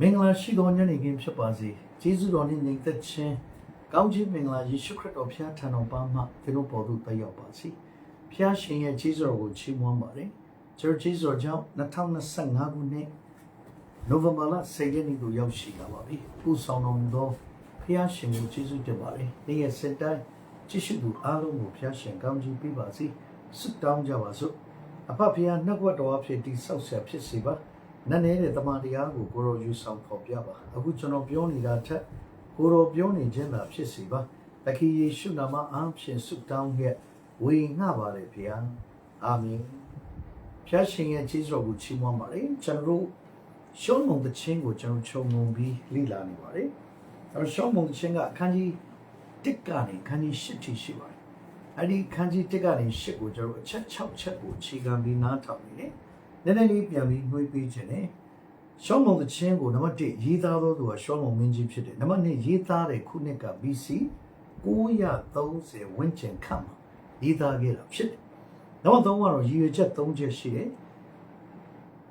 မင်္ဂလာရှိသောညနေခင်းဖြစ်ပါစေကျေးဇူးတော်နှင့်ညီသက်ခြင်းကောင်းခြင်းမင်္ဂလာယေရှုခရစ်တော်ဖျားထံတော်ပါမှသင်တို့ပေါ်သို့တက်ရောက်ပါစေဖျားရှင်ရဲ့ကျေးဇူးတော်ကိုချီးမွမ်းပါတယ်ကျွန်တော်ကျေးဇူးတော်ကြောင့်2025ခုနှစ်နိုဝင်ဘာလ10ရက်နေ့သို့ရောက်ရှိလာပါပြီပူဆောင်တော်မူသောဖျားရှင်ကိုကျေးဇူးတင်ပါတယ်နေ့ရက်စင်တိုင်းကြည့်ရှုသူအားလုံးကိုဖျားရှင်ကောင်းချီးပေးပါစေဆုတောင်းကြပါစို့အဖဖျားနှုတ်ကပတ်တော်အဖြစ်တိဆောက်ဆရာဖြစ်စေပါ နတ်နေတဲ့တမန်တရားကိုကိုရောယူဆောင်ဖော်ပြပါအခုကျွန်တော်ပြောနေတာထက်ကိုရောပြောနေခြင်းသာဖြစ်စီပါတခင်ယေရှုနာမအားဖြင့်ဆုတောင်းခဲ့ဝေငှပါလေဗျာအာမင်ဖျားရှင်ရဲ့ကျေးဇူးတော်ကိုချီးမွမ်းပါတယ်ကျွန်တော်တို့ရှုံးမုံတဲ့ချင်းကိုကျွန်တော်ခြုံငုံပြီးလေ့လာနေပါတယ်အဲတော့ရှုံးမုံတဲ့ချင်းကအခန်းကြီး1ကနေအခန်းကြီး8ထိရှိပါတယ်အဲ့ဒီအခန်းကြီး1ကနေ8ကိုကျွန်တော်အချက်6ချက်ကိုခြေခံပြီးနားထောင်နေတယ် နည်းနည်းလေးပြန်ပြီးနှွေးပေးခြင်းနဲ့ရှောင်းမုံသချင်းကိုနံပါတ်1ရေးသားသောသူကရှောင်းမုံမင်းကြီးဖြစ်တယ်နံပါတ်2ရေးသားတဲ့ခုနှစ်က BC 930ဝန်းကျင်ခန့်မှာရေးသားခဲ့တာဖြစ်တယ်နံပါတ်3ကတော့ရည်ရွယ်ချက်3ချက်ရှိတယ်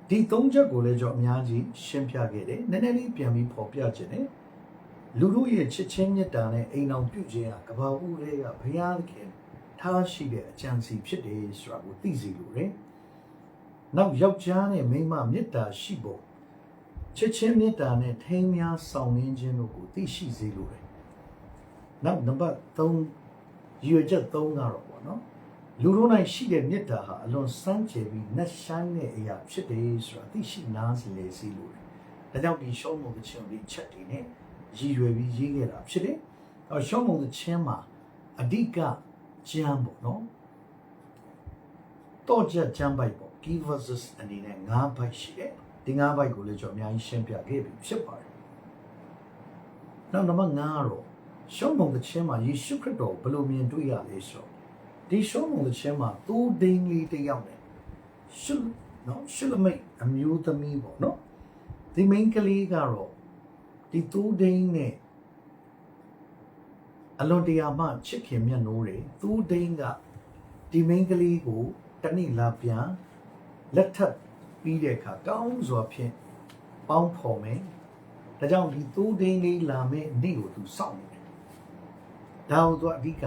ဒီ3ချက်ကိုလည်းကျွန်တော်အများကြီးရှင်းပြခဲ့တယ်နည်းနည်းလေးပြန်ပြီးဖော်ပြခြင်းနဲ့လူတို့ရဲ့ချစ်ချင်းမြတ်တာနဲ့အိမ်အောင်ပြုခြင်းဟာကဘာဦးလေးကဘုရားသခင်ထားရှိတဲ့အကြံစီဖြစ်တယ်ဆိုတာကိုသိစေလိုတယ် နောက်ယောက်ျားနဲ့မိန်းမမေတ္တာရှိဖို့ချစ်ချင်းမေတ္တာနဲ့ထိမ်းများဆောင်ရင်းခြင်းတို့ကိုသိရှိစေလိုတယ်။နောက်နံပါတ်3ရွေချက်3ကတော့ပေါ့နော်လူတို့၌ရှိတဲ့မေတ္တာဟာအလွန်စမ်းကြယ်ပြီးနှက်ဆိုင်တဲ့အရာဖြစ်တယ်ဆိုတာသိရှိနားစီလေစီလိုတယ်။ဒါကြောင့်ဒီရှောင်းမုံတဲ့ချင်းဒီချက်တွေနဲ့ရည်ရွယ်ပြီးရေးခဲ့တာဖြစ်တယ်။အဲရှောင်းမုံတဲ့ချင်းမှာအဓိကကျမ်းပေါ့နော်။တော့ချက်ကျမ်းပိုက်ပေါ့ key verses အနေနဲ့၅ဘိုက်ရှိတယ်ဒီ၅ဘိုက်ကိုလည်းကျွန်တော်အများကြီးရှင်းပြခဲ့ပြီဖြစ်ပါတယ်နောက်နံပါတ်5ကတော့ရှုံးမုံတဲ့ချင်းမှာယေရှုခရစ်တော်ဘယ်လိုမြင်တွေ့ရလဲဆိုတော့ဒီရှုံးမုံတဲ့ချင်းမှာသူဒိန်လေးတစ်ယောက်နဲ့ရှုနော်ရှုလမိတ်အမျိုးသမီးပေါ့နော်ဒီမိန်းကလေးကတော့ဒီသူဒိန်နဲ့အလွန်တရာမှချစ်ခင်မြတ်နိုးတယ်သူဒိန်ကဒီမိန်းကလေးကိုတနေ့လာပြန် လက်ထပ်ပြီးတဲ့အခါကောင်းစွာဖြင့်ပေါင်းဖော်မယ်။ဒါကြောင့်ဒီသိုးဒင်းလေးလာမယ့်နေ့ကိုသူစောင့်နေတယ်။ဒါကိုသူအဓိက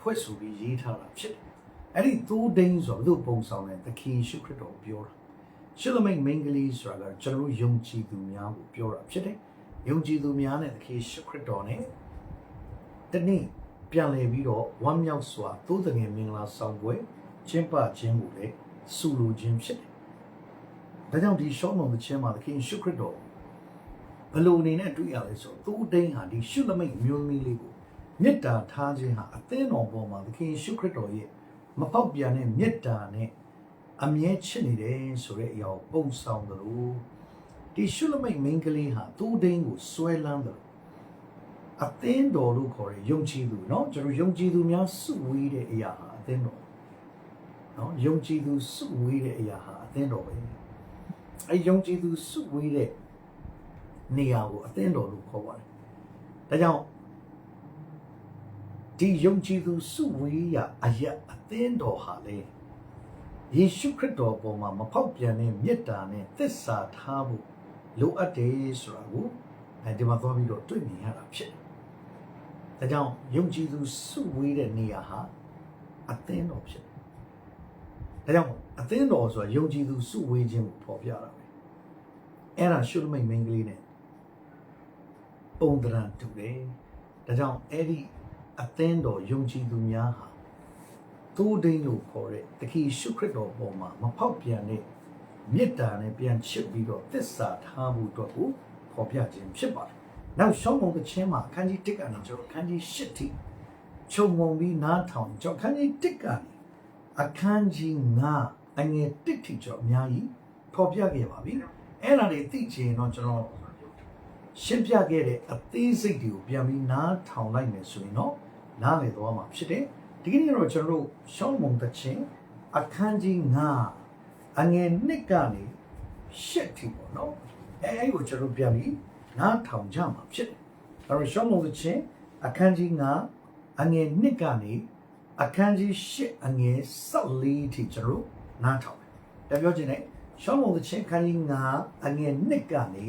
ဖွဲ့ဆိုပြီးရေးထားတာဖြစ်တယ်။အဲ့ဒီသိုးဒင်းဆိုတော့ပုံဆောင်တဲ့သခင်ရှုခရစ်တော်ကိုပြောတာ။ရှုလမိတ်မင်္ဂလိဆိုတာကကျွန်တော်တို့ယုံကြည်သူများကိုပြောတာဖြစ်တယ်။ယုံကြည်သူများနဲ့သခင်ရှုခရစ်တော်နဲ့တနေ့ပြန်လည်ပြီးတော့ဝမ်းမြောက်စွာသိုးတငယ်မင်္ဂလာဆောင်ပွဲကျင်းပခြင်းကိုလည်း ဆုလိုခြင်းဖြစ်တယ်။ဒါကြောင့်ဒီရှောင်းမုံတဲ့ချင်းမှာသခင်ရှုခရစ်တော်ဘယ်လိုအနေနဲ့တွေ့ရလဲဆိုတော့သူ့အတိုင်းဟာဒီရှုလမိတ်မျိုးသမီးလေးကိုမေတ္တာထားခြင်းဟာအသင်းတော်ပေါ်မှာသခင်ရှုခရစ်တော်ရဲ့မပေါက်ပြန်တဲ့မေတ္တာနဲ့အမြဲချစ်နေတယ်ဆိုတဲ့အရာကိုပုံဆောင်တယ်လို့ဒီရှုလမိတ်မိန်းကလေးဟာသူ့အတိုင်းကိုဆွဲလန်းတယ်အသင်းတော်လို့ခေါ်တဲ့ယုံကြည်သူเนาะကျွန်တော်ယုံကြည်သူများစုဝေးတဲ့အရာဟာအသင်းတော် နော်ယုံကြည်သူစုဝေးတဲ့အရာဟာအသင်းတော်ပဲအဲယုံကြည်သူစုဝေးတဲ့နေရာကိုအသင်းတော်လို့ခေါ်ပါတယ်ဒါကြောင့်ဒီယုံကြည်သူစုဝေးရာအရာအသင်းတော်ဟာလေယေရှုခရစ်တော်ပေါ်မှာမဖောက်ပြန်တဲ့မေတ္တာနဲ့သစ္စာထားဖို့လိုအပ်တယ်ဆိုတာကိုအဲဒီမှာသွားပြီးတော့တွေ့မြင်ရတာဖြစ်တယ်ဒါကြောင့်ယုံကြည်သူစုဝေးတဲ့နေရာဟာအသင်းတော်ဖြစ်တယ် ဒါကြောင့်အသင်းတော်ဆိုတာယုံကြည်သူစုဝေးခြင်းကိုဖော်ပြတာပဲအဲ့ဒါရှုလမိတ်မင်းကလေးနဲ့ပုံတရံတူတယ်ဒါကြောင့်အဲ့ဒီအသင်းတော်ယုံကြည်သူများဟာသူဒိန်းလို့ခေါ်တဲ့တခိရှုခရစ်တော်ပေါ်မှာမဖောက်ပြန်တဲ့မေတ္တာနဲ့ပြန်ချစ်ပြီးတော့သစ္စာထားဖို့အတွက်ကိုဖော်ပြခြင်းဖြစ်ပါတယ်နောက်ရှောင်းမုံကချင်းမှာအခန်းကြီး1ကနေကျွန်တော်အခန်းကြီး8ထိခြုံငုံပြီးနားထောင်ကျွန်တော်အခန်းကြီး1ကနေ အခန်းကြီး9အငယ်တစ်ထိကျော်အများကြီးဖော်ပြခဲ့ပါပြီအဲ့ဒါတွေသိချင်တော့ကျွန်တော်ရှင်းပြခဲ့တဲ့အသေးစိတ်တွေကိုပြန်ပြီးနားထောင်လိုက်မယ်ဆိုရင်တော့နားလည်သွားမှာဖြစ်တယ်ဒီကနေ့တော့ကျွန်တော်တို့ရှောင်းမုံတချင်းအခန်းကြီး9အငယ်1ကနေ10ထိပေါ့နော်အဲအဲ့ကိုကျွန်တော်ပြန်ပြီးနားထောင်ကြမှာဖြစ်တယ်အဲ့တော့ရှောင်းမုံတချင်းအခန်းကြီး9အငယ်1ကနေ အခန်းကြီး၈အငယ်14ထိကျွန်တော်တို့နားထောင်တယ်။ဒါပြောချင်တယ်ရှောင်းမုံသချင်းအခန်းကြီး9အငယ်1ကနေ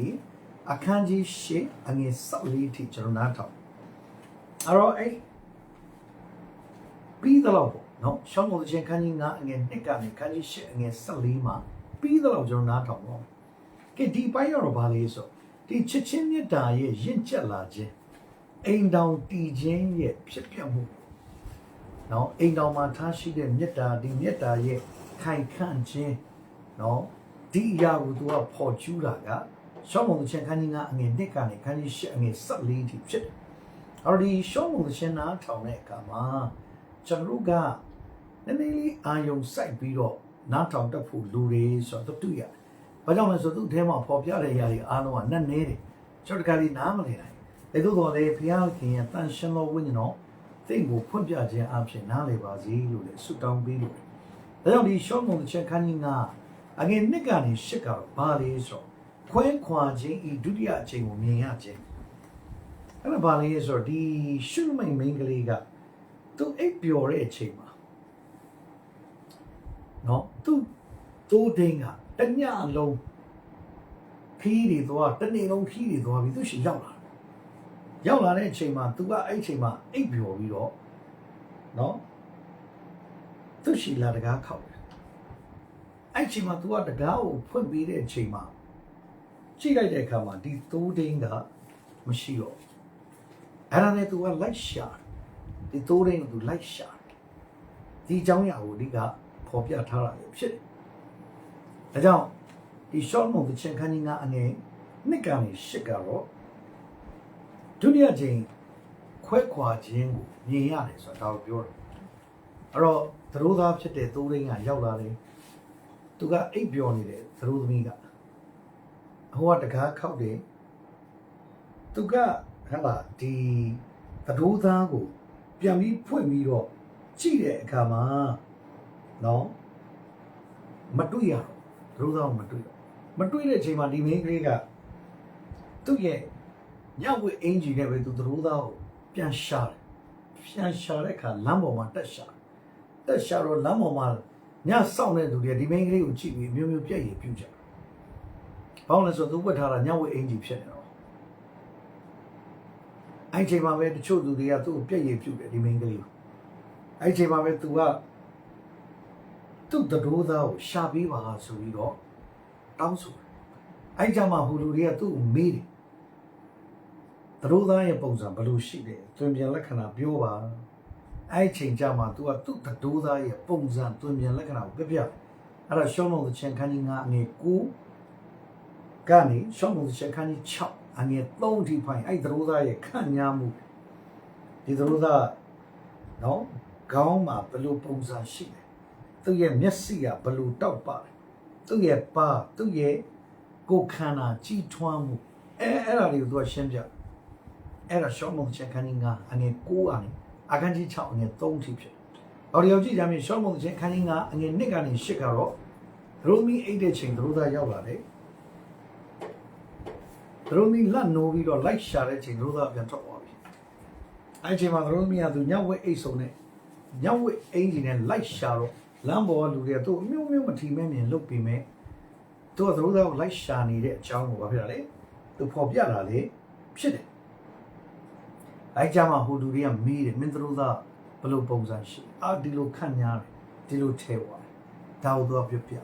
အခန်းကြီး၈အငယ်14အထိကျွန်တော်နားထောင်အဲ့တော့အဲ့ပြီးတော့ပေါ့နော်ရှောင်းလို့ချင်းခန်းကြီး9အငယ်1ကနေခန်းကြီး8အငယ်14မှာပြီးတော့ကျွန်တော်နားထောင်တော့ကဲဒီပိုင်းတော့ဗာလေးဆိုဒီချစ်ချင်းမြတ်တာရဲ့ရင့်ကျက်လာခြင်းအိမ်တောင်တည်ခြင်းရဲ့ဖြစ်ပျက်မှု နော်အိမ်တောင်မှာထားရှိတဲ့မြတ်တာဒီမြတ်တာရဲ့ခိုင်ခန့်ခြင်းနော်ဒီအရာကိုသူကပေါ်ကျူးတာကရှောင်းမုံသချင်းခန်းကြီး9အငယ်1ကနေခန်းကြီး8အငယ်14အထိဖြစ်တယ်အဲ့တော့ဒီရှောင်းမုံသချင်းနားထောင်တဲ့အခါမှာကျွန်တော်တို့ကနည်းနည်းလေးအာယုံစိုက်ပြီးတော့နားထောင်တတ်ဖို့လူတွေဆိုတော့တွေ့ရတယ်။ဘာကြောင့်လဲဆိုတော့သူ့အထဲမှာပေါ်ပြတဲ့ຢာတွေအားလုံးကနက်နေတယ်။ကျွန်တော်တခါလေးနားမလည်နိုင်။ဒါသို့တော်လည်းဘုရားခင်ရဲ့တန်ရှင်သောဝိညာဉ်တော် သင်ကိုဖွင့်ပြခြင်းအပြင်နားလည်ပါစေလို့လည်းဆုတောင်းပေးလို့။ဒါကြောင့်ဒီရှောင်းမုံတစ်ချက်ခန်းကြီးကအငယ်နှစ်ကနေရှစ်ကတော့ဘာလဲဆိုတော့ခွဲခွာခြင်းဤဒုတိယအချိန်ကိုမြင်ရခြင်း။အဲ့ဒါဘာလဲဆိုတော့ဒီရှုမိန်မိန်ကလေးကသူအိပ်ပျော်တဲ့အချိန်မှာနော်သူတိုးဒင်းကတညလုံးခီးတွေသွားတနေ့လုံးခီးတွေသွားပြီးသူရှိရောက်လာတယ် ရောက်လာတဲ့အချိန်မှာသူကအဲ့အချိန်မှာအိပ်ပျော်ပြီးတော့နော်သူရှိလာတကားခောက်တယ်အဲ့အချိန်မှာသူကတကားကိုဖွင့်ပြီးတဲ့အချိန်မှာကြည့်လိုက်တဲ့အခါမှာဒီသိုးဒင်းကမရှိတော့အဲ့ဒါနဲ့သူကလိုက်ရှာဒီသိုးဒင်းကိုသူလိုက်ရှာဒီเจ้าရာကိုဒီကဖော်ပြထားတာဖြစ်တယ်ဒါကြောင့်ဒီရှော့မုန်တချင်ခန်းကြီးကအငယ်နှစ်ကနေရှစ်ကတော့ ဒုတိယကြိမ်ခွဲခွာခြင်းကိုမြင်ရတယ်ဆိုတာဒါကိုပြောတယ်။အဲ့တော့သရိုးသားဖြစ်တဲ့သိုးရင်းကရောက်လာတယ်။သူကအိပ်ပျော်နေတဲ့သရိုးသမီးကဟိုကတကားခောက်တယ်။သူကဟဲ့လားဒီသရိုးသားကိုပြန်ပြီးဖွင့်ပြီးတော့ကြည့်တဲ့အခါမှာနော်မတွေ့ရတော့ဒုသောမတွေ့တော့မတွေ့တဲ့အချိန်မှာဒီမင်းကလေးကသူ့ရဲ့ ညဝတ်အင်ဂျီနဲ့ပဲသူဒုသောကိုပြန်ရှာတယ်ပြန်ရှာတဲ့အခါလမ်းပေါ်မှာတက်ရှာတက်ရှာတော့လမ်းပေါ်မှာညစောင့်တဲ့သူတွေကဒီမင်းကလေးကိုကြည့်ပြီးမျိုးမျိုးပြက်ရည်ပြုကြတယ်ဘာလို့လဲဆိုတော့သူဝတ်ထားတာညဝတ်အင်ဂျီဖြစ်နေတော့အဲ့ချိန်မှာပဲတချို့သူတွေကသူ့ကိုပြက်ရည်ပြုတယ်ဒီမင်းကလေးကိုအဲ့ချိန်မှာပဲသူကသူ့တတိုးသားကိုရှာပေးပါဆိုပြီးတော့တောင်းဆိုတယ်။အဲ့ကြမှာဟူလူတွေကသူ့ကိုမေးတယ်။ တတိုးသားရဲ့ပုံစံဘယ်လိုရှိလဲ။တွင်ပြန်လက္ခဏာပြောပါ။အဲ့ချိန်ကြမှာ तू ကသူ့တတိုးသားရဲ့ပုံစံတွင်ပြန်လက္ခဏာကိုပြပြ။အဲ့ဒါရှောင်းလုံးသချင်းခန်းကြီး9အငယ်9ကနေရှောင်းလုံးသချင်းခန်းကြီး6အငယ်3အထိဖိုင်အဲ့တတိုးသားရဲ့ခန့်ညားမှုဒီတတိုးသားနော်ခေါင်းမှာဘယ်လိုပုံစံရှိလဲသူ့ရဲ့မျက်စိကဘယ်လိုတောက်ပါလဲသူ့ရဲ့ပါသူ့ရဲ့ကိုယ်ခန္ဓာကြီးထွားမှုအဲအဲ့ဒါတွေကိုသူကရှင်းပြ အဲ့ဒါရှောင်းမုံချက်ခန်းကြီး9အငယ်9အနေအခန်းကြီး6အငယ်3ထိဖြစ်။အော်ဒီယောကြည့်ကြမယ်ရှောင်းမုံချက်ခန်းကြီး9အငယ်1ကနေ10ကတော့ရိုမီအိတ်တဲ့ချိန်သူတို့သားရောက်လာတယ်။ရိုမီလက်နိုးပြီးတော့လိုက်ရှာတဲ့ချိန်သူတို့သားပြန်ထွက်သွားပြီ။အဲ့ချိန်မှာရိုမီကသူညဝက်အိတ်ဆုံးနဲ့ညဝက်အင်ဂျင်နဲ့လိုက်ရှာတော့လမ်းပေါ်ကလူတွေကသူ့အမျိုးမျိုးမထီမဲ့မြင်လုပ်ပြီးမဲ့သူကသရိုးသားကိုလိုက်ရှာနေတဲ့အကြောင်းကိုဘာဖြစ်တာလဲသူဖော်ပြတာလေဖြစ်တယ် အဲကြမှာဟိုလူတွေကမေးတယ်မင်းသရိုးသားဘယ်လိုပုံစံရှိအာဒီလိုခန့်ညားတယ်ဒီလိုထဲသွားတယ်ဒါကိုသူကပြပြ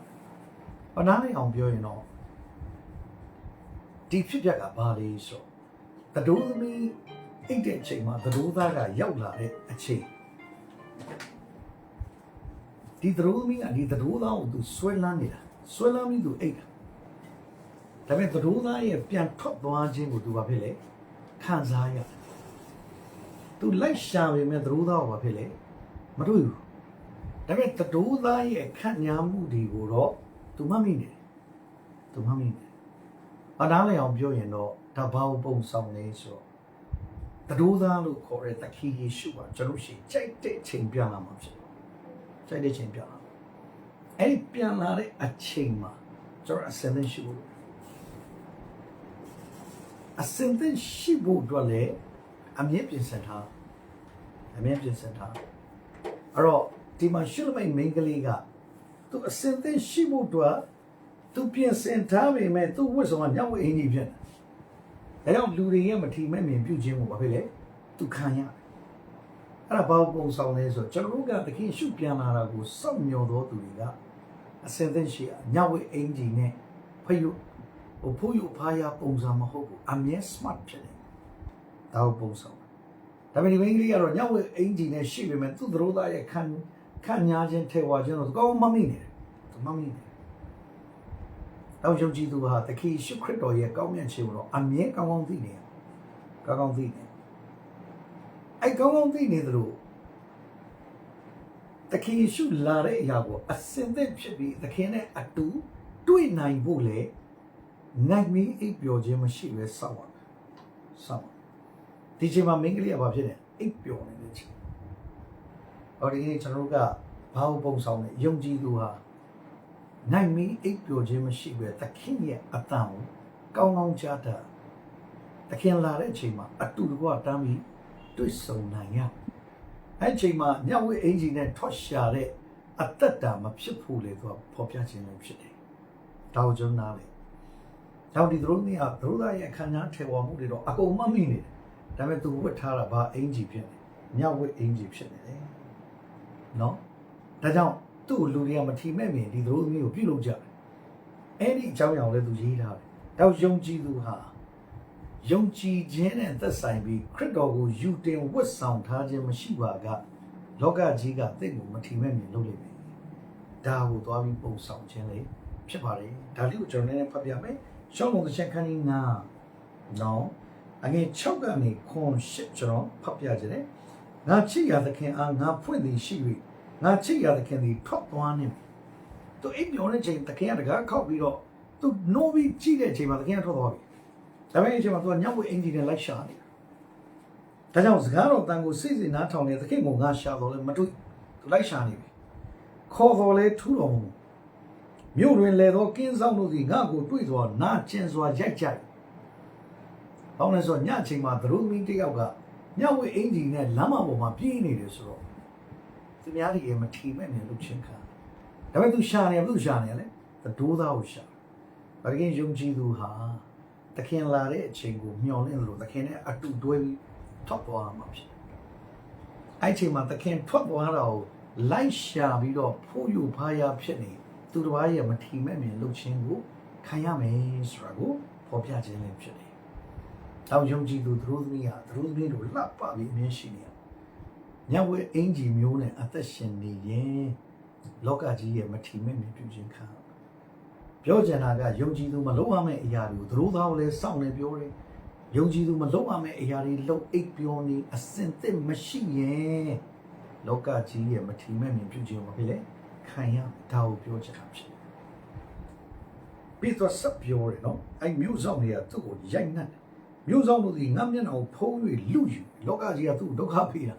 ဘာနားလေအောင်ပြောရင်တော့ဒီဖြစ်ပြကဘာလဲဆိုတတိုးသမီးအိတ်တဲ့အချိန်မှာသရိုးသားကရောက်လာတဲ့အချိန်ဒီသရိုးသမီးကဒီသရိုးသားကိုသူဆွဲလန်းနေတာဆွဲလန်းပြီးသူအိတ်တာဒါပေမဲ့သရိုးသားရဲ့ပြန်ထွက်သွားခြင်းကိုသူဘာဖြစ်လဲခံစားရတယ် သူလိုက်ရှာပေမဲ့သရိုးသားကိုဘာဖြစ်လဲမတွေ့ဘူးဒါပေမဲ့သရိုးသားရဲ့ခံညာမှုတွေကိုတော့သူမှတ်မိနေတယ်သူမှတ်မိနေတယ်အနားလည်အောင်ပြောရင်တော့ဒါဘာကိုပုံဆောင်လဲဆိုတော့သရိုးသားလို့ခေါ်တဲ့တခီယေရှုကကျွန်တော်ရှိကြိုက်တဲ့ချိန်ပြန်လာမှာဖြစ်တယ်ကြိုက်တဲ့ချိန်ပြန်လာအဲ့ဒီပြန်လာတဲ့အချိန်မှာကျွန်တော်အစင်သင့်ရှိဖို့အစင်သင့်ရှိဖို့အတွက်လည်း အမြင့်ပြင်ဆင်ထားအမြင့်ပြင်ဆင်ထားအဲ့တော့ဒီမှာရှုလမိတ်မိန်းကလေးကသူအစင်သင့်ရှိဖို့အတွက်သူပြင်ဆင်ထားပေမဲ့သူဝတ်ဆောင်ကညဝတ်အင်ကြီးဖြစ်တယ်ဒါကြောင့်လူတွေရဲ့မထီမဲ့မြင်ပြုခြင်းကိုဘာဖြစ်လဲသူခံရတယ်အဲ့ဒါဘာပုံဆောင်လဲဆိုတော့ကျွန်တော်တို့ကသခင်ရှုပြန်လာတာကိုစောင့်မျှော်တော်သူတွေကအစင်သင့်ရှိအညဝိအင်ဂျီနဲ့ဖယုဟိုဖို့ယဖားရပုံစံမဟုတ်ဘူးအမြဲ smart ဖြစ် တယ်ဒါကိုပုံဆောင်ဒါပေမဲ့ဒီမင်းကလေးကတော့ညဝိအင်ဂျီနဲ့ရှိပေမဲ့သူ့သရိုးသားရဲ့ခံခံညာခြင်းထေဝါခြင်းတော့ကောင်းမမိနေတယ်သူမမိနေတယ်တော့ယုံကြည်သူဟာသခင်ရှုခရစ်တော်ရဲ့ကောင်းမြတ်ခြင်းကိုတော့အမြဲကောင်းကောင်းသိနေကောင်းကောင်းသိနေအဲ့ကောင်းကောင်းသိနေသလိုသခင်ယေရှုလာတဲ့အရာကိုအစင်သက်ဖြစ်ပြီးသခင်နဲ့အတူတွေ့နိုင်ဖို့လေနိုင်မီအိပ်ပျော်ခြင်းမရှိပဲစောင့်ရမယ်စောင့် ဒီချိန်မှာမိန်းကလေးကဘာဖြစ်လဲအိပ်ပျော်နေတဲ့ချိန်။ဟောဒီနေ့ကျွန်တော်တို့ကဘာကိုပုံဆောင်လဲယုံကြည်သူဟာနိုင်မီအိပ်ပျော်ခြင်းမရှိပဲသခင်ရဲ့အတန်ကိုကောင်းကောင်းကြားတာသခင်လာတဲ့အချိန်မှာအတူတကွတမ်းပြီးတွေ့ဆုံနိုင်ရအဲ့ချိန်မှာညဝေးအင်ဂျင်နဲ့ထွက်ရှာတဲ့အတ္တမဖြစ်ဘူးလေသူကဖော်ပြခြင်းလည်းဖြစ်တယ်။ဒါကိုကျွန်တော်နားလေ။နောက်ဒီသူတို့နေရာသူတို့ရဲ့အခမ်းအနားထေဝါမှုတွေတော့အကုန်မမိနေတယ် ဒါပေမဲ့သူဝတ်ထားတာဘာအင်ဂျီဖြစ်နေ။ညဝေအင်ဂျီဖြစ်နေတယ်။နော်။ဒါကြောင့်သူ့ကိုလူတွေကမထီမဲ့မြင်ဒီသူတို့မျိုးကိုပြုလုပ်ကြတယ်။အဲ့ဒီအကြောင်းအရာကိုလည်းသူရေးထားတယ်။ဒါယုံကြည်သူဟာယုံကြည်ခြင်းနဲ့သက်ဆိုင်ပြီးခရစ်တော်ကိုယူတင်ဝတ်ဆောင်ထားခြင်းမရှိပါကလောကကြီးကတင့်ကိုမထီမဲ့မြင်လုပ်လိမ့်မယ်။ဒါကိုသွားပြီးပုံဆောင်ခြင်းလေဖြစ်ပါတယ်။ဒါလေးကိုကျွန်တော်နည်းနည်းဖတ်ပြမယ်။ရှောင်းလုံးတစ်ချက်ခန်းကြီးနာနော် အငယ်6ကနေခွန်8ကျွန်တော်ဖတ်ပြခြင်းလေ။ငါချစ်ရသခင်အားငါဖွင့်သည်ရှိ၍ငါချစ်ရသခင်သည်ထွက်သွားနေပြီ။သူအိပ်မျောတဲ့ချိန်သခင်ကတကားခောက်ပြီးတော့သူနိုးပြီးကြည့်တဲ့ချိန်မှာသခင်ကထွက်သွားပြီ။ဒါပေမဲ့အချိန်မှာသူကညဝေအင်ဂျင်နဲ့လိုက်ရှာနေတာ။ဒါကြောင့်စကားတော်တန်ကိုစိတ်စိနားထောင်နေသခင်ကငါရှာတော့လဲမတွေ့သူလိုက်ရှာနေပြီ။ခေါ်တော်လဲထူတော်မူမြို့တွင်လေသောကင်းဆောင်တို့သည်ငါ့ကိုတွေ့စွာနာကျင်စွာရိုက်ကြိုက်။ ဘာလို့လဲဆိုတော့ညအချိန်မှာသရုပ်မင်းတစ်ယောက်ကညဝေအင်ဂျင်နဲ့လမ်းမပေါ်မှာပြေးနေတယ်ဆိုတော့သူများတွေမထီမဲ့နေလို့ချင်းခါ။ဒါပေမဲ့သူရှာနေဘယ်သူရှာနေလဲ။သဒိုးသားကိုရှာ။ဘာလို့ယုံကြည်သူဟာသခင်လာတဲ့အချိန်ကိုမျှော်လင့်လို့သခင်နဲ့အတူတွဲပြီးထွက်သွားမှာဖြစ်တယ်။အဲ့ချိန်မှာသခင်ထွက်သွားတာကိုလိုက်ရှာပြီးတော့ဖိုးယူဖားရဖြစ်နေသူတစ်ပါးရဲ့မထီမဲ့မြင်လုပ်ခြင်းကိုခံရမယ်ဆိုတာကိုဖော်ပြခြင်းလည်းဖြစ်တယ်။ တောင်ယုံကြည်သူသူတို့သမီးဟာသူတို့သမီးတို့လှပပြီးအမြင်ရှိနေရ။ညဝဲအင်ဂျီမျိုးနဲ့အသက်ရှင်နေရင်လောကကြီးရဲ့မထီမဲ့မြင်ပြုခြင်းခံရပြောချင်တာကယုံကြည်သူမလုံးဝမဲ့အရာတွေကိုသူတို့သားကိုလည်းစောင့်နေပြောတယ်ယုံကြည်သူမလုံးဝမဲ့အရာတွေလုံအိပ်ပြောနေအစင်သစ်မရှိရင်လောကကြီးရဲ့မထီမဲ့မြင်ပြုခြင်းမဖြစ်လေခံရဒါကိုပြောချင်တာဖြစ်ပြီးတော့စပ်ပြောတယ်နော်အဲ့မျိုးဆောင်တွေကသူ့ကိုရိုက်နှက်တယ် မျိုးဆောင်တို့ဒီငါမျက်နှာကိုဖုံး၍လူယူလောကကြီးကသူ့ဒုက္ခပေးတာ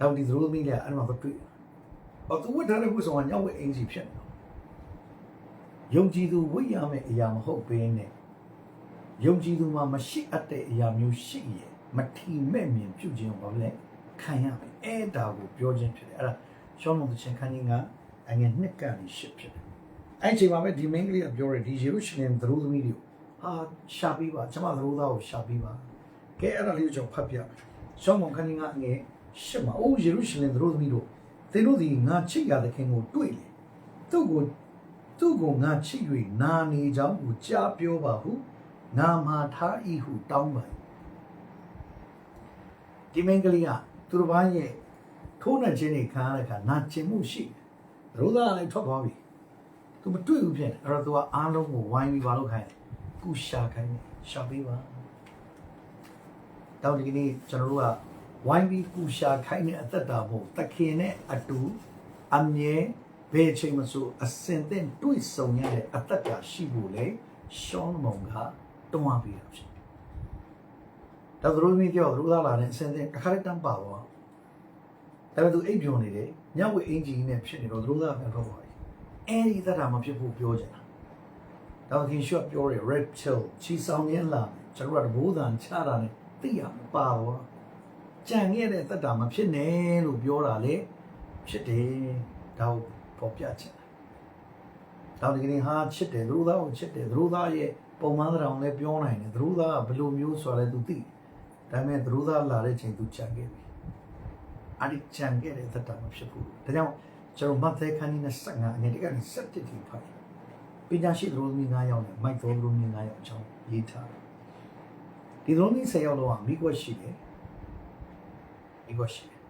ဒါဒီသူတို့မိလည်းအဲ့မှာတွေ့တယ်အော်သူဝတ်ထားတဲ့ဘုဆောင်ကညဝဲအင်ကြီးဖြစ်တယ်ယုံကြည်သူဝိရမယ့်အရာမဟုတ်ဘဲနဲ့ယုံကြည်သူမှာမရှိအပ်တဲ့အရာမျိုးရှိရင်မထီမဲ့မြင်ပြုခြင်းဘာလဲခံရမယ်အဲ့ဒါကိုပြောခြင်းဖြစ်တယ်အဲ့ဒါရှောင်းလုံးတစ်ချင်းခန်းကြီးကအငယ်နှစ်ကနေရှစ်ဖြစ်တယ်အဲ့ချိန်မှာပဲဒီမင်းကလေးကပြောတယ်ဒီယေရုရှလင်သရိုးသမီးတွေကို ဟာရှာပြီးပါကျွန်မသရိုးသားကိုရှာပြီးပါကဲအဲ့ဒါလေးကိုကျွန်တော်ဖတ်ပြမယ်ရှောင်းလုံးခန်းကြီးကအငယ်ရှစ်မှာအိုးယေရုရှလင်သရိုးသမီးတို့သင်တို့ဒီငါချစ်ရတဲ့ခင်ကိုတွေ့လေသူ့ကိုသူ့ကိုငါချစ်၍နာနေကြောင်းကိုကြားပြောပါဟုငါမှာထားဤဟုတောင်းပါဒီမင်းကလေးကသူတစ်ပါးရဲ့ထိုးနှက်ခြင်းတွေခံရတဲ့အခါနာကျင်မှုရှိတယ်ရိုးသားလည်းထွက်သွားပြီသူမတွေ့ဘူးဖြစ်တယ်အဲ့တော့သူကအားလုံးကိုဝိုင်းပြီးပါလို့ခိုင်းတယ် ကုရှာခိုင်းတယ်ရှာပေးပါတောင်းဒီကနေ့ကျွန်တော်တို့ကဝိုင်းပြီးကုရှာခိုင်းတဲ့အသက်တာမဟုတ်တခင်နဲ့အတူအမြဲဘယ်အချိန်မှဆိုအစင်တဲ့တွေ့ဆုံရတဲ့အသက်တာရှိဖို့လေရှောင်းမုံကတွန်းအားပေးတာဖြစ်တယ်။ဒါသူတို့မိပြောသူတို့သားလာတဲ့အစင်တဲ့တစ်ခါတည်းတန်းပါသွား။ဒါပေမဲ့သူအိပ်ပျော်နေတယ်ညဝေအင်ဂျီနဲ့ဖြစ်နေတော့သူတို့သားပြန်ထွက်သွားပြီ။အဲဒီသက်တာမဖြစ်ဖို့ပြောချင်တာ။ ဒါခင်ရှော့ပြောတယ် red chill ချီဆောင်ရင်းလာကျွန်တော်တို့ကဘိုးတန်ချတာနဲ့သိရမှာပါသွား။ကြံခဲ့တဲ့သက်တာမဖြစ်နဲ့လို့ပြောတာလေဖြစ်တယ်။ဒါကိုပေါ်ပြချင်တယ်တောင်ဒီကနေ့ဟာချစ်တယ်သူတို့သားကိုချစ်တယ်သူတို့သားရဲ့ပုံမှန်သဏ္ဍာန်လည်းပြောနိုင်တယ်သူတို့သားကဘယ်လိုမျိုးဆိုတာလဲသူသိဒါပေမဲ့သူတို့သားလာတဲ့ချိန်သူကြံခဲ့ပြီအဲ့ဒီကြံခဲ့တဲ့သက်တာမဖြစ်ဘူးဒါကြောင့်ကျွန်တော်မတ်သဲခန်းကြီးနဲ့15အငယ်တကနေ17တိဖတ် ပညာရှိသူတို့သမီး9ယောက်နဲ့မိုက်တော်သူတို့သမီး9ယောက်အကြောင်းရေးထားတယ်ဒီသူတို့သမီး10ယောက်လောက်ကမိကွက်ရှိတယ်မိကွက်ရှိတယ်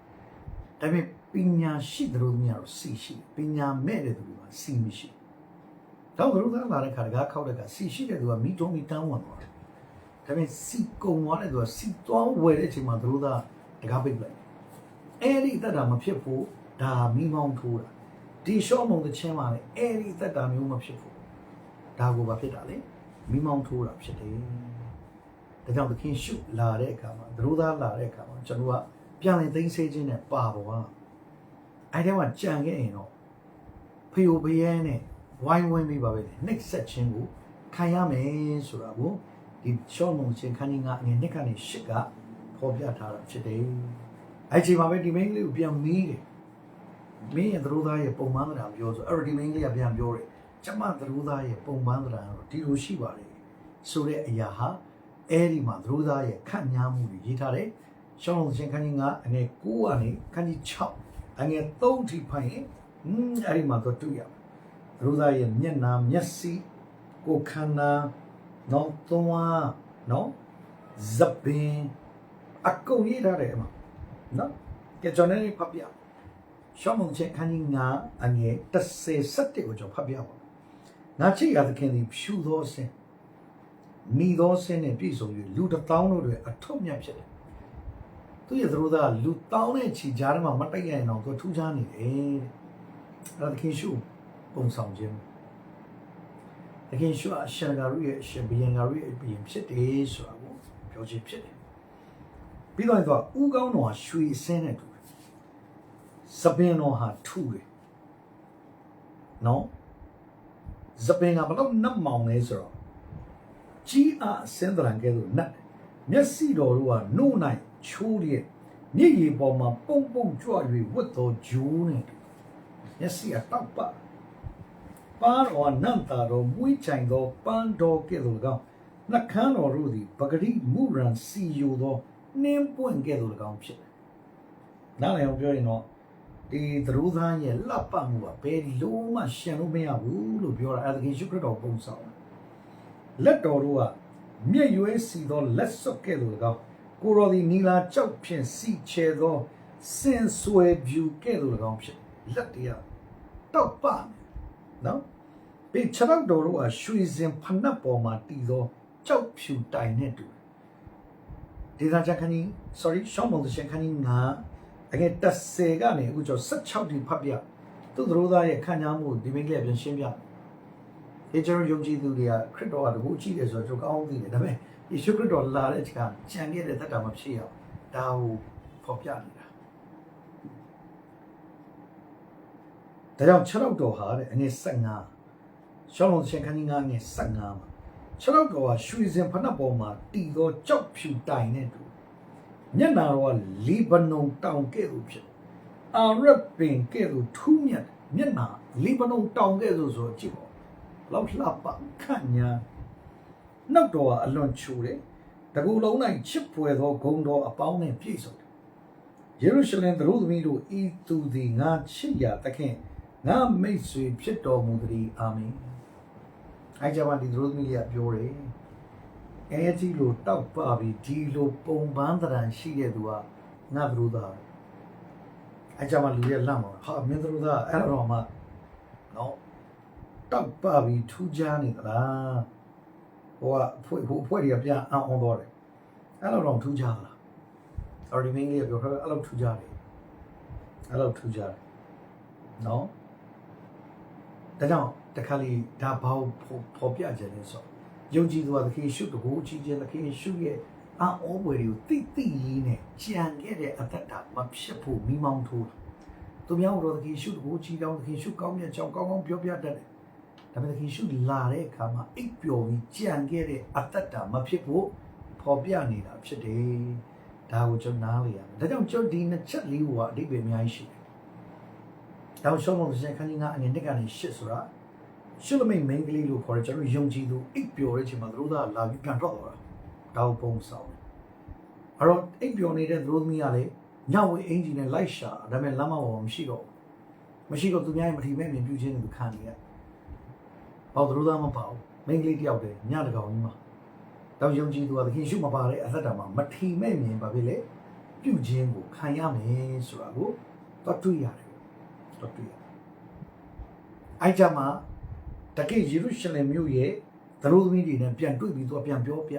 ဒါပေမဲ့ပညာရှိသူတို့သမီးကတော့စီရှိပညာမဲ့တဲ့သူကစီမရှိတော့သူတို့သားလာတဲ့ခါတကားခောက်တဲ့ကစီရှိတဲ့သူကမိတုံးမိတန်းဝင်သွားတယ်ဒါပေမဲ့စီကုံသွားတဲ့သူကစီသွားဝယ်တဲ့အချိန်မှာသူတို့သားတကားပိတ်လိုက်အဲ့ဒီတက်တာမဖြစ်ဘူးဒါမိမောင်းထိုးတာဒီရှော့မုံတဲ့ချင်းမှာလေအဲ့ဒီတက်တာမျိုးမဖြစ်ဘူး ဒါကိုဘာဖြစ်တာလဲမိမောင်းထိုးတာဖြစ်တယ်ဒါကြောင့်သခင်ရှုလာတဲ့အခါမှာသူတို့သားလာတဲ့အခါမှာကျွန်တော်ကပြန်လည်သိမ်းဆည်းခြင်းနဲ့ပါပေါ်ကအဲ့ဒီမှာကြံခဲ့ရင်တော့ဖီယိုဖယဲနဲ့ဝိုင်းဝန်းပြီးပါပဲနှိပ်ဆက်ခြင်းကိုခံရမယ်ဆိုတာကိုဒီရှော့မုံချင်းခန်းကြီးကအငယ်နှစ်ကနေရှစ်ကဖော်ပြထားတာဖြစ်တယ်အဲ့ဒီမှာပဲဒီမိန်းကလေးကိုပြန်မီးတယ်မင်းရဲ့သရိုးသားရဲ့ပုံမှန်သဏ္ဍာန်ပြောဆိုအဲ့တော့ဒီမိန်းကလေးကပြန်ပြောတယ် ကျမသရိုးသားရဲ့ပုံမှန်သဏ္ဍာန်တော့ဒီလိုရှိပါတယ်ဆိုတဲ့အရာဟာအဲ့ဒီမှာသရိုးသားရဲ့ခန့်ညားမှုတွေရေးထားတယ်ရှောင်းလုံးချင်းခန်းကြီးကအငယ်9ကနေခန်းကြီး6အငယ်3ထိဖိုင်ရင်ဟွန်းအဲ့ဒီမှာတော့တွေ့ရမယ်သရိုးသားရဲ့မျက်နာမျက်စိကိုယ်ခန္ဓာနော်သွားနော်ဇပင်အကုန်ရေးထားတယ်အမနော်ကြကျွန်တော်လည်းဖတ်ပြရှောင်းမုံချက်ခန်းကြီး9အငယ်30 17ကိုကျွန်တော်ဖတ်ပြပါ ငါချစ်ရသခင်သည်ဖြူသောဆင်းမိသောဆင်းနှင့်ပြည့်စုံ၍လူတစ်သောင်းတို့တွင်အထွတ်မြတ်ဖြစ်တယ်သူရဲ့သရိုးသားလူတောင်းတဲ့ခြေကြားထဲမှာမတိုက်ရရင်တော့သူထူးခြားနေတယ်တဲ့အဲ့ဒါသခင်ရှုပုံဆောင်ခြင်းသခင်ရှုအရှင်ဂါရုရဲ့အရှင်ဘီယံဂါရုရဲ့ဘီယံဖြစ်တယ်ဆိုတာကိုပြောခြင်းဖြစ်တယ်ပြီးတော့သူကဥကောင်းတော်ဟာရွှေဆင်းတဲ့တူတယ်စပင်တော်ဟာထူတယ်နော် စပင်ကဘလို့နတ်မောင်လဲဆိုတော့ကြီးအားဆင်းတရံကဲလို့နတ်မျက်စိတော်တို့ကနှုတ်နိုင်ချိုးရဲ့မြစ်ရီပေါ်မှာပုံပုံကြွ၍ဝတ်တော်ဂျိုးနဲ့မျက်စိကတောက်ပပါတော်နန္တာတော်မွေးချိုင်သောပန်းတော်ကဲ့သို့၎င်းနှခမ်းတော်တို့သည်ပဂရိမူရန်စီယိုသောနှင်းပွင့်ကဲ့သို့၎င်းဖြစ်တယ်။နားလည်အောင်ပြောရင်တော့ ဒီသရိုးသားရဲ့လှပမှုကဘယ်လုံးမှရှင်လို့မရဘူးလို့ပြောတာအဲဒါကရှုခရစ်တော်ပုံဆောင်လက်တော်တို့ကမြက်ရွဲစီသောလက်စွပ်ကဲ့သို့၎င်းကိုရော်ဒီနီလာကြောက်ဖြင့်စီချဲသောစင်ဆွဲဖြူကဲ့သို့၎င်းဖြစ်လက်တရားတောက်ပမယ်နော်ပေခြေထောက်တော်တို့ကရွှေစင်ဖနက်ပေါ်မှာတည်သောကြောက်ဖြူတိုင်နဲ့တူဒေသချခန်းကြီး sorry ရှောင်းမောင်တချခန်းကြီးငါ အငယ်30ကနေအခုကျော်16တိဖတ်ပြသူတို့သားရဲ့ခံစားမှုဒီမိန်းကလေးပြန်ရှင်းပြဒီကျွန်တော်ယုံကြည်သူတွေကခရစ်တော်ကတကူကြည့်တယ်ဆိုတော့ကျွန်တော်ကောင်းသိတယ်ဒါပေမဲ့ယေရှုခရစ်တော်လာတဲ့အခါကြံခဲ့တဲ့သက်တာမဖြစ်အောင်ဒါကိုဖော်ပြနေတာဒါကြောင့်6ရောက်တော်ဟာတဲ့အငယ်15ရှောင်းလုံးရှင်ခန်းကြီး9ငယ်15မှာ6ရောက်တော်ဟာရွှေစင်ဖနက်ပေါ်မှာတည်သောကြောက်ဖြူတိုင်နဲ့တူ မျက်နာတော်ကလီဘနုန်တောင်ကဲ့သို့ဖြစ်အာရတ်ပင်ကဲ့သို့ထူးမြတ်မျက်နာလီဘနုန်တောင်ကဲ့သို့ဆိုကြည့်ပေါ့လောက်လှပခန့်ညာနောက်တော်ကအလွန်ချူတယ်တကူလုံး၌ချစ်ဖွယ်သောဂုံတော်အပေါင်းနဲ့ပြည့်စုံတယ်ယေရုရှလင်သူတို့သမီးတို့ဤသူသည်ငါချစ်ရာသခင်ငါမိတ်ဆွေဖြစ်တော်မူသည်အာမင်အဲကြပါဒီသူတို့သမီးလေးကပြောတယ် အဲဒီလိုတောက်ပပြီးဒီလိုပုံပန်းတရံရှိတဲ့သူကငါသူတို့သားအဲကြပါလူရဲ့လန့်ပါဟာမင်းသူတို့သားအဲ့တော့မှနော်တောက်ပပြီးထူးခြားနေသလားဟိုကဖွဲ့ဟိုဖွဲ့တွေကပြန်အောင်အောင်တော့တယ်အဲ့လိုတော့ထူးခြားလားအော်ဒီမင်းလေးကပြောခဲ့အဲ့လိုထူးခြားတယ်အဲ့လိုထူးခြားတယ်နော်ဒါကြောင့်တခါလေဒါဘာကိုပေါ်ပြကြလဲဆို ယုံကြည်သူကသခင်ရှုတကူအချင်းချင်းသခင်ရှုရဲ့အာဩဘွယ်တွေကိုတိတိရေးနဲ့ကြံခဲ့တဲ့အသက်တာမဖြစ်ဖို့မိမောင်းထိုးတယ်သူများတို့သခင်ရှုတကူချီတောင်းသခင်ရှုကောင်းမြတ်ကြောင်းကောင်းကောင်းပြောပြတတ်တယ်ဒါပေမဲ့သခင်ရှုလာတဲ့အခါမှာအိပ်ပျော်ပြီးကြံခဲ့တဲ့အသက်တာမဖြစ်ဖို့ပေါ်ပြနေတာဖြစ်တယ်ဒါကိုကျွန်တော်နားလေရတယ်ဒါကြောင့်ကျွန်တော်ဒီနှစ်ချက်လေးကိုအဓိပ္ပာယ်အများကြီးရှိတယ်ဒါကိုရှောင်းမလို့ရှင်ခန်းကြီးကအငယ်တစ်ကနေရှစ်ဆိုတာ ရှုလမိတ်မင်းကလေးလို့ခေါ်တယ်ကျွန်တော်ယုံကြည်သူအိပ်ပျော်တဲ့အချိန်မှာသူတို့ကလာပြီးပြန်ထွက်သွားတာတောက်ပုံဆောင်တယ်အဲ့တော့အိပ်ပျော်နေတဲ့သူတို့သမီးကလည်းညဝေအင်ဂျင်နဲ့လိုက်ရှာဒါပေမဲ့လမ်းမပေါ်မရှိတော့ဘူးမရှိတော့သူများရဲ့မထီမဲ့မြင်ပြုခြင်းကိုခံနေရဟောသူတို့သားမပါဘူးမင်းကလေးတယောက်တည်းညတကောင်ကြီးမှာတော့ယုံကြည်သူကသခင်ရှုမပါတဲ့အသက်တာမှာမထီမဲ့မြင်ပါပြီလေပြုခြင်းကိုခံရမယ်ဆိုတာကိုတော့တွေ့ရတယ်တော့တွေ့ရတယ်အဲ့ကြမှာ တကယ်ယေရုရှလင်မြို့ရဲ့သရိုးသမီးတွေနဲ့ပြန်တွေ့ပြီးသူကပြန်ပြောပြ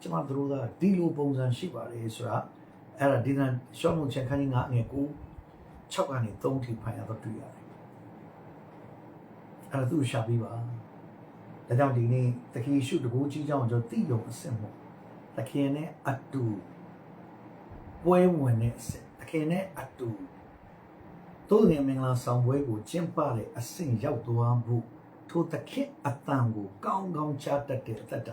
ကျမသရိုးသားဒီလိုပုံစံရှိပါတယ်ဆိုတာအဲ့ဒါဒီနန်ရှောင်းမချန်ခန်းကြီးငါအငယ်ကို6ကနေ3ထိဖိုင်ရတော့တွေ့ရတယ်အဲ့ဒါသူရှာပြီးပါဒါကြောင့်ဒီနေ့တခင်ယေရှုတကူကြီးကြောင့်ကျွန်တော်သိရုံအစ်စ်မို့တခင်နဲ့အတူပွဲဝင်တဲ့အစ်စ်တခင်နဲ့အတူတိုးနေမင်္ဂလာဆောင်ပွဲကိုကျင်းပတဲ့အဆင့်ရောက်သွားဖို့ ထိုသခင်အတန်ကိုကောင်းကောင်းချတတ်တဲ့အတ္တဒ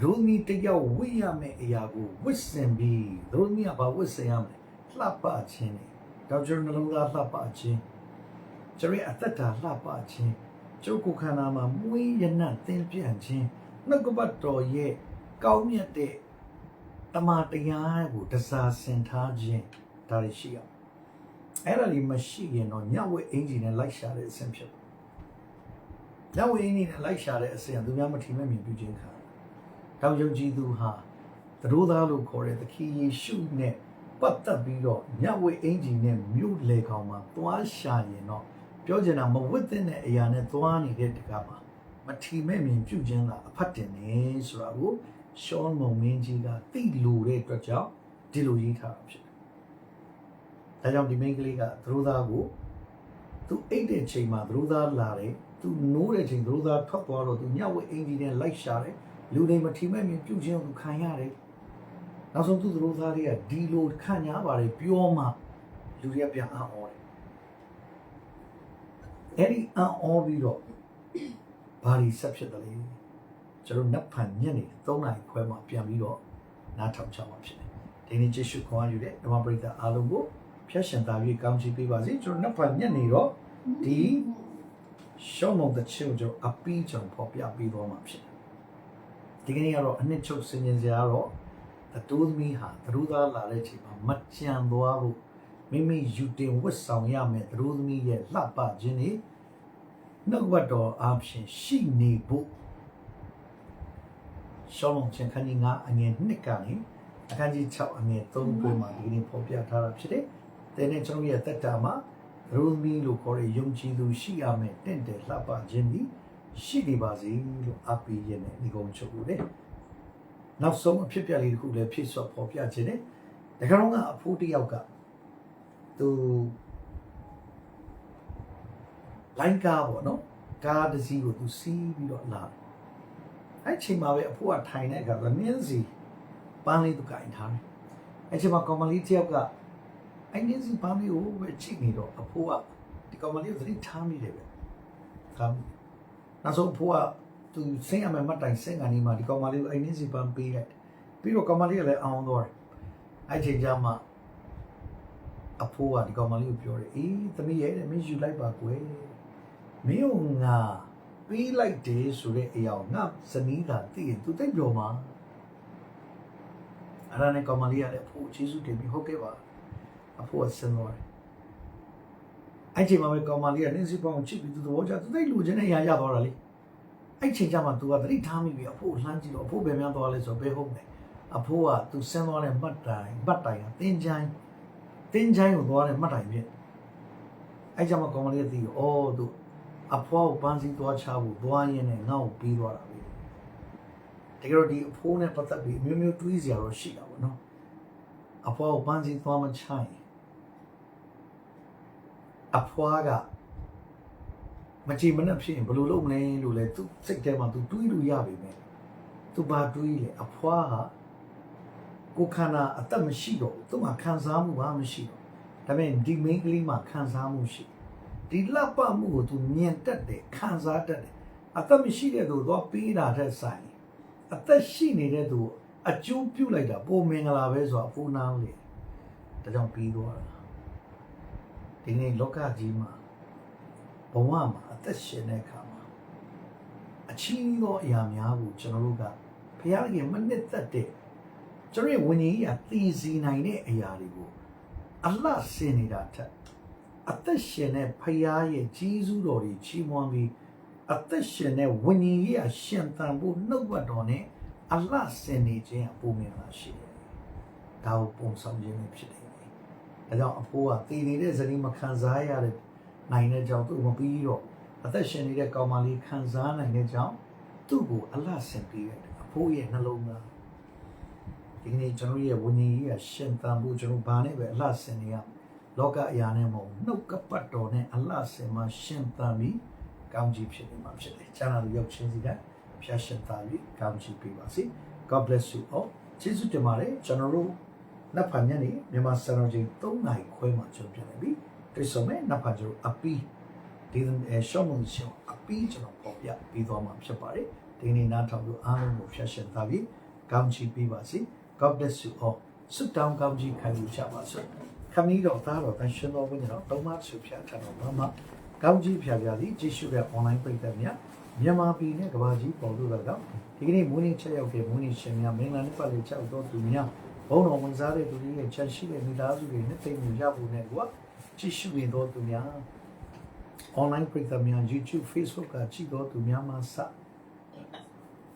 ရုမီတယောက်ဝိရမယ့်အရာကိုဝစ်စင်ပြီးဒရုမီကဘာဝစ်စင်ရမလဲလှပခြင်းနဲ့တော့ကျွန်တော်နှလုံးသားလှပခြင်းကျွန်တော်ရဲ့အတ္တလှပခြင်းကျုပ်ကိုယ်ခန္ဓာမှာမွေးရနံ့သင်ပြန့်ခြင်းနှုတ်ကပတ်တော်ရဲ့ကောင်းမြတ်တဲ့တမန်တရားကိုတစားဆင်ထားခြင်းဒါတွေရှိအောင်အဲ့ဒါလေးမရှိရင်တော့ညဝဲအင်ဂျင်နဲ့လိုက်ရှာတဲ့အဆင့်ဖြစ်တယ်။ လက်ဝဲအင်းနဲ့လိုက်ရှာတဲ့အစဉ်သူများမထီမဲ့မြင်ပြုခြင်းခံ။တောင်ယုံကြည်သူဟာသတို့သားလို့ခေါ်တဲ့သခင်ယေရှုနဲ့ပတ်သက်ပြီးတော့ညဝဲအင်းကြီးနဲ့မြို့လေကောင်မှာသွားရှာရင်တော့ပြောချင်တာမဝတ်တဲ့အရာနဲ့သွားနေတဲ့တကားမှာမထီမဲ့မြင်ပြုခြင်းကအဖတ်တင်နေဆိုတာကိုရှောင်းမုံမင်းကြီးကသိလို့တဲ့အတွက်ကြောင့်ဒီလိုရေးထားတာဖြစ်တယ်။ဒါကြောင့်ဒီမိန်းကလေးကသတို့သားကိုသူအိတ်တဲ့ချိန်မှာသတို့သားလာတယ် သူနိုးတဲ့ချိန်သတို့သားထွက်သွားတော့သူညဝဲအင်ဂျင်နဲ့လိုက်ရှာတယ်လူတွေမထီမဲ့မြင်ပြုတ်ခြင်းကိုခံရတယ်နောက်ဆုံးသူသတို့သားတွေကဒီလိုခံရပါတယ်ပြောမှလူတွေကပြန်အံ့ဩတယ်အဲ့ဒီအံ့ဩပြီးတော့ဘာတွေဆက်ဖြစ်တယ်လဲကျွန်တော်နတ်ဖန်ညနေ3နာရီခွဲမှပြန်ပြီးတော့နားထောင်ချမှာဖြစ်တယ်ဒီနေ့ကျေးဇူးခွန်အားယူတဲ့ဓမ္မပရိသတ်အားလုံးကိုဖျက်ရှင်သာပြီးကောင်းချီးပေးပါစေကျွန်တော်နတ်ဖန်ညနေတော့ဒီ ရှောင်းမုံတဲ့ချင်းကိုကျွန်တော်အပီးကြောင့်ပေါ်ပြပေးသွားမှာဖြစ်တယ်ဒီကနေ့ကတော့အနှစ်ချုပ်စင်ရင်စရာတော့အတိုးသမီးဟာသရိုးသားလာတဲ့အချိန်မှာမကြံသွားဖို့မိမိယူတင်ဝတ်ဆောင်ရမယ်သရိုးသမီးရဲ့လှပခြင်းတွေနှုတ်ဝတ်တော်အဖြစ်ရှိနေဖို့ရှောင်းမုံချင်းခန်းကြီးငါအငယ်နှစ်ကနေအခန်းကြီး6အငယ်3တွင်မှာဒီကနေ့ပေါ်ပြထားတာဖြစ်တယ်။တဲ့နဲ့ကျွန်တော်ရဲ့တက်တာမှာ ရိုမီလို့ခေါ်တဲ့ယုံကြည်သူရှိရမယ်တင့်တယ်လှပခြင်းသည်ရှိနေပါစေလို့အပီးရနဲ့ဒီကုန်းချုပ်လို့လေနောက်ဆုံးအဖြစ်ပြလေးတစ်ခုလည်းဖြည့်စွက်ပေါ်ပြခြင်းနဲ့တကယ်တော့ကအဖိုးတစ်ယောက်ကသူလိုင်းကားပေါ့နော်ကားတစ်စီးကိုသူစီးပြီးတော့လာတယ်အဲ့ချိန်မှာပဲအဖိုးကထိုင်တဲ့အခါကနင်းစီပန်းလေးသူကင်ထားတယ်အဲ့ချိန်မှာကောင်မလေးတစ်ယောက်က အဲ့ဒီစီပါမီကိုပဲချိန်နေတော့အဖိုးကဒီကောင်မလေးကိုသတိထားမိတယ်ပဲထားမိနောက်ဆုံးအဖိုးကသူဆင်းရမယ်မတ်တိုင်ဆင်းကနေမှဒီကောင်မလေးကိုအဲ့ဒီစီပန်းပေးလိုက်ပြီးတော့ကောင်မလေးကလည်းအောင်သွားတယ်အဲ့ချိန်ကျမှအဖိုးကဒီကောင်မလေးကိုပြောတယ်အေးသမီးရဲ့မင်းယူလိုက်ပါကွယ်မင်းကငါပေးလိုက်တယ်ဆိုတဲ့အရာကိုငါဇနီးကသိရင်သူတိတ်ပြောမှာအဲ့ဒါနဲ့ကောင်မလေးကလည်းအဖိုးကျေးဇူးတင်ပြီးဟုတ်ကဲ့ပါ အဖို့ဆင်းသွားတယ်။အဲ့ချိန်မှာပဲကောင်မလေးကနင်းစီပေါင်းချစ်ပြီးသူသဘောကျသူသိလူချင်းနဲ့ရရသွားတာလေ။အဲ့ချိန်ကျမှသူကသတိထားမိပြီအဖို့လှမ်းကြည့်တော့အဖို့ဘယ်များသွားလဲဆိုတော့ဘယ်ဟုတ်လဲ။အဖို့ကသူဆင်းသွားတဲ့မှတ်တိုင်မှတ်တိုင်ကတင်းချိုင်းတင်းချိုင်းကိုသွားတဲ့မှတ်တိုင်ဖြစ်။အဲ့ကျမှကောင်မလေးကသိရောအော်သူအဖွားကိုပန်းစည်းသွားချဖို့သွားရင်းနဲ့ငါ့ကိုပြီးသွားတာပဲ။တကယ်တော့ဒီအဖိုးနဲ့ပတ်သက်ပြီးမျိုးမျိုးတွေးစရာတော့ရှိတာပေါ့နော်။အဖွားကိုပန်းစည်းသွားမချရင် အဖွားကမကြည်မနှက်ဖြစ်ရင်ဘယ်လိုလုပ်မလဲလို့လဲသူစိတ်ထဲမှာသူတွေးလို့ရပြီမဲ့သူဘာတွေးလဲအဖွားဟာကိုယ်ခန္ဓာအသက်မရှိတော့ဘူးသူမှခံစားမှုဘာမရှိတော့ဒါပေမဲ့ဒီမိန်းကလေးမှာခံစားမှုရှိဒီလက်ပမှုကိုသူမြင်တတ်တယ်ခံစားတတ်တယ်အသက်မရှိတဲ့သူတော့ပေးတာတဲ့ဆိုင်အသက်ရှိနေတဲ့သူအကျိုးပြုလိုက်တာပုံမင်္ဂလာပဲဆိုတာပူနာလေဒါကြောင့်ပြီးသွားတာ ဒီနေ့လောကကြီးမှာဘဝမှာအသက်ရှင်တဲ့အခါမှာအချီးသောအရာများကိုကျွန်တော်တို့ကဘုရားခင်မနစ်သက်တဲ့ကျွန်တော်ရဲ့ဝိညာဉ်ကြီးကသိစီနိုင်တဲ့အရာတွေကိုအလှဆင်နေတာထက်အသက်ရှင်တဲ့ဘုရားရဲ့ကြီးစုတော်တွေချီးမွမ်းပြီးအသက်ရှင်တဲ့ဝိညာဉ်ကြီးကရှင်သန်ဖို့နှုတ်ဘတ်တော်နဲ့အလှဆင်နေခြင်းအပေါ်မြင်လာရှိတယ်။ဒါကိုပုံဆောင်ခြင်းပဲဖြစ်တယ်။ ဒါကြောင့်အဖိုးကတည်နေတဲ့ဇနီးမခံစားရတဲ့နိုင်တဲ့ကြောင့်သူ့မပြီးတော့အသက်ရှင်နေတဲ့ကောင်မလေးခံစားနိုင်တဲ့ကြောင့်သူ့ကိုအလှဆင်ပေးရတယ်အဖိုးရဲ့နှလုံးသားဒီကနေ့ကျွန်တော်ရဲ့ဝိညာဉ်ကြီးကရှင်သန်ဖို့ကျွန်တော်ဘာနဲ့ပဲအလှဆင်နေရလောကအရာနဲ့မဟုတ်နှုတ်ကပတ်တော်နဲ့အလှဆင်မှရှင်သန်ပြီးကောင်းကြီးဖြစ်နေမှာဖြစ်တယ်။ကျမ်းစာလိုရောက်ချင်းစီကဖျားရှင်သာပြီးကောင်းကြီးပေးပါစေ။ God bless you all ကျေးဇူးတင်ပါတယ်ကျွန်တော်တို့ နောက်ဖန်ညနေမြန်မာစံတော်ချိန်3နာရီခွဲမှကျွန်တော်ပြန်နေပြီတွေ့ဆုံမယ်နောက်ဖန်ကျွန်တော်အပီးဒီရှော့မုံရှော့အပီးကျွန်တော်ပေါ်ပြပြီးသွားမှာဖြစ်ပါတယ်ဒီနေ့နားထောင်လို့အားလုံးကိုဖျက်ရှင်သားပြီးကောင်းချီးပေးပါစေ God bless you all ဆုတောင်းကောင်းချီးခံယူကြပါစို့ခမီးတော်သားတော်တန်ရှင်တော်ဘုရားတော်သုံးမဆုဖြတ်ထားတော်ဘာမှကောင်းချီးဖြာဖြာသည်ကြည့်ရှုတဲ့ online ပိတ်သက်များမြန်မာပြည်နဲ့ကမ္ဘာကြီးပေါ်လို့တော့ဒီကနေ့မူးနေ့ချက်ရောက်တဲ့မူးနေ့ရှင်များမင်္ဂလာနေ့ပတ်လေးချက်တော်သူများ ဘုန်းတော်ဝင်စားတဲ့သူတွေရဲ့ချက်ရှိတဲ့မိသားစုတွေနဲ့တိတ်မှုရဖို့နဲ့ကွာကြည့်ရှုနေတော်သူများ online ပရိသတ်များ YouTube Facebook ကကြည့်တော်သူများမှာစ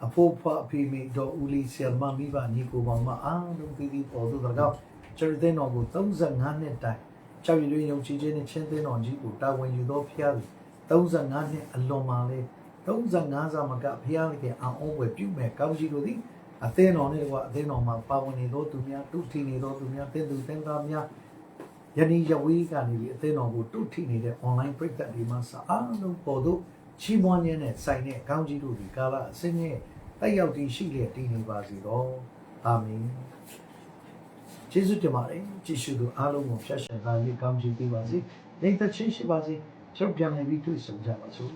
အဖို့ဖွားအဖေမိတော်ဦးလေးဆယ်မမိဘညီကိုပေါင်းမအားလုံးပြီးပြီးပေါ်သူတော့ကျွန်တော်တဲ့တော်ကို35နှစ်တိုင်ကြောက်ရွံ့ယုံကြည်ခြင်းနဲ့ချင်းသင်းတော်ကြီးကိုတာဝန်ယူတော်ဖျားပြီး35နှစ်အလွန်မှလဲ35စာမကဖျားလိုက်အောင်အုံးဝယ်ပြုမဲ့ကောင်းကြီးတို့သည် အသင်းတော်နဲ့ကအသင်းတော်မှာပါဝင်နေသောသူများတုထီနေသောသူများတင်းသူတင်းသားများယနေ့ရဝေးကနေပြီးအသင်းတော်ကိုတုထိနေတဲ့ online ပရိသတ်ဒီမှာစအားလုံးပေါ်တို့ချီးမွမ်းခြင်းနဲ့ဆိုင်တဲ့ကောင်းကြီးတို့ဒီကာလအစင်းရဲ့တက်ရောက်တည်ရှိလျက်တည်နေပါစေတော့အာမင်ကျေးဇူးတင်ပါတယ်ကြည့်ရှုသူအားလုံးကိုဖျက်ရှင်သားလေးကောင်းချီးပေးပါစေနေသက်ချင်းရှိပါစေကျွန်တော်ပြန်လည်ပြီးတွေ့ဆုံကြပါစို့